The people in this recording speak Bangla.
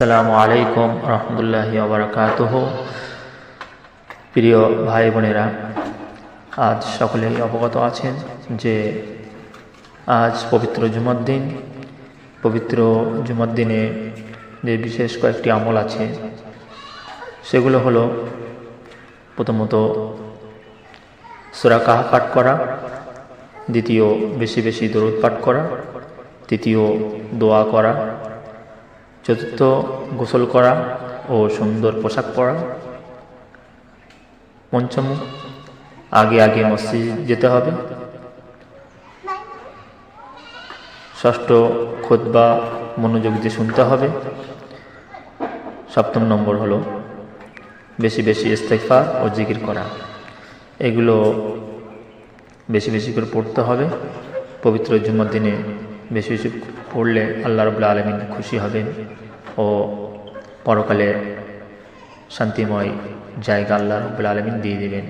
আসসালামু আলাইকুম রহমতুল্লাহ বারকাতহ। প্রিয় ভাই বোনেরা, আজ সকলেই অবগত আছেন যে আজ পবিত্র জুমার দিন। পবিত্র জুমার দিনে যে বিশেষ কয়েকটি আমল আছে, সেগুলো হলো প্রথমত সুরা কাহা পাঠ করা, দ্বিতীয় বেশি বেশি দরুদ পাঠ করা, তৃতীয় দোয়া করা চতুর্থ গোসল করা ও সুন্দর পোশাক পরা। পঞ্চম, আগে আগে মসজিদ যেতে হবে। ষষ্ঠ খোদবা মনোযোগ দিয়ে শুনতে হবে। সপ্তম নম্বর হলো বেশি বেশি ইস্তেকফার ও জিকির করা। এগুলো বেশি বেশি করে পড়তে হবে। পবিত্র জুম্মার দিনে বেশি বেশি পড়লে আল্লাহ রবুল্লা আলমিন খুশি হবেন। ও পরকালে শান্তিময় জায়গা আল্লাহ রবুল্লা আলমিন দিয়ে দেবেন।